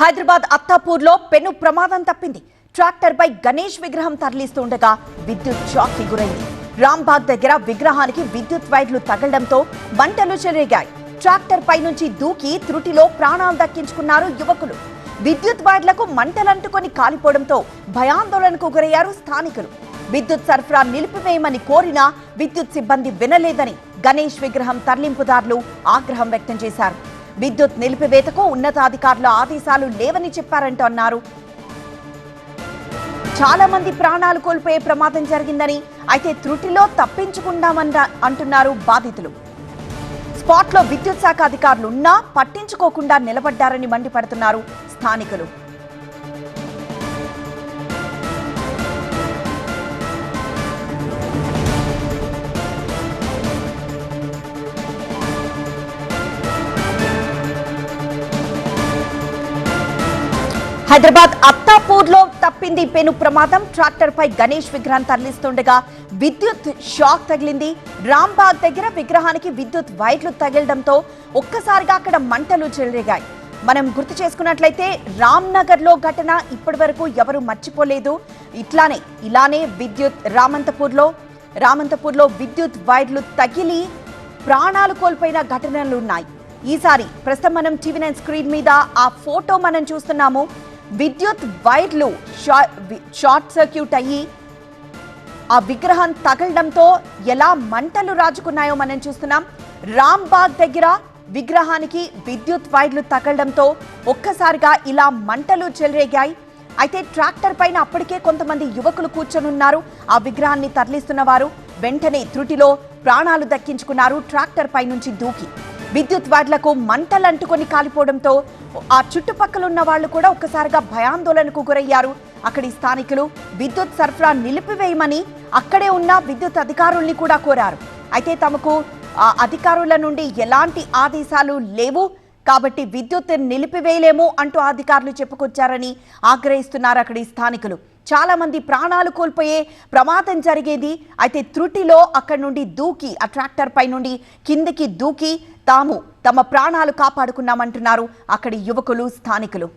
హైదరాబాద్ అత్తాపూర్లో పెను ప్రమాదం తప్పింది. ట్రాక్టర్ పై గణేష్ విగ్రహం తరలిస్తుండగా విద్యుత్ షాక్కి గురైంది. రాంబాగ్ దగ్గర విగ్రహానికి విద్యుత్ వైర్లు తగలడంతో మంటలు చెలరేగాయి. ట్రాక్టర్ పై నుంచి దూకి త్రుటిలో ప్రాణాలు దక్కించుకున్నారు యువకులు. విద్యుత్ వైర్లకు మంటలంటుకొని కాలిపోవడంతో భయాందోళనకు గురయ్యారు స్థానికులు. విద్యుత్ సరఫరా నిలిపివేయమని కోరినా విద్యుత్ సిబ్బంది వినలేదని గణేష్ విగ్రహం తరలింపుదారులు ఆగ్రహం వ్యక్తం చేశారు. విద్యుత్ నిలిపివేతకు ఉన్నతాధికారుల ఆదేశాలు లేవని చెప్పారంటూ అన్నారు. చాలా మంది ప్రాణాలు కోల్పోయే ప్రమాదం జరిగిందని అయితే త్రుటిలో తప్పించుకుందామని అంటున్నారు బాధితులు. స్పాట్లో విద్యుత్ శాఖ అధికారులు ఉన్నా పట్టించుకోకుండా నిలబడ్డారని మండిపడుతున్నారు స్థానికులు. హైదరాబాద్ అత్తాపూర్లో తప్పింది పెను ప్రమాదం. ట్రాక్టర్ పై గణేష్ విగ్రహం తరలిస్తుండగా విద్యుత్ షాక్ తగిలింది. రాంబాగ్ దగ్గర విగ్రహానికి విద్యుత్ వైర్లు తగిలడంతో ఒక్కసారిగా అక్కడ మంటలు చెలరేగాయి. మనం గుర్తు చేసుకున్నట్లయితే రామ్నగర్లో ఘటన ఇప్పటి వరకు ఎవరు మర్చిపోలేదు. ఇట్లానే ఇలానే విద్యుత్ రామంతపూర్లో రామంతపూర్లో విద్యుత్ వైర్లు తగిలి ప్రాణాలు కోల్పోయిన ఘటనలు ఉన్నాయి ఈసారి ప్రస్తుతం మనం టీవీ నైన్ స్క్రీన్ మీద ఆ ఫోటో మనం చూస్తున్నాము. విద్యుత్ వైర్లు షార్ట్ సర్క్యూట్ అయ్యి ఆ విగ్రహం తగలడంతో ఎలా మంటలు రాజుకున్నాయో మనం చూస్తున్నాం. రాంబాగ్ దగ్గర విగ్రహానికి విద్యుత్ వైర్లు తగలడంతో ఒక్కసారిగా ఇలా మంటలు చెలరేగాయి. అయితే ట్రాక్టర్ పైన అప్పటికే కొంతమంది యువకులు కూర్చొనున్నారు. ఆ విగ్రహాన్ని తరలిస్తున్న వారు వెంటనే త్రుటిలో ప్రాణాలు దక్కించుకున్నారు ట్రాక్టర్ పై నుంచి దూకి. విద్యుత్ వాడ్లకు మంటలు అంటుకొని కాలిపోవడంతో ఆ చుట్టుపక్కల ఉన్న వాళ్ళు కూడా ఒక్కసారిగా భయాందోళనకు గురయ్యారు. అక్కడి స్థానికులు విద్యుత్ సరఫరా నిలిపివేయమని అక్కడే ఉన్న విద్యుత్ అధికారుల్ని కూడా కోరారు. అయితే తమకు ఆ అధికారుల నుండి ఎలాంటి ఆదేశాలు లేవు. కాబట్టి విద్యుత్ నిలిపివేయలేము అంటూ అధికారులు చెప్పుకొచ్చారని ఆగ్రహిస్తున్నారు అక్కడి స్థానికులు. చాలా మంది ప్రాణాలు కోల్పోయే ప్రమాదం జరిగేది. అయితే త్రుటిలో అక్కడి నుండి దూకి ఆ ట్రాక్టర్ పై నుండి కిందికి దూకి తాము తమ ప్రాణాలు కాపాడుకున్నామంటున్నారు అక్కడి యువకులు స్థానికులు.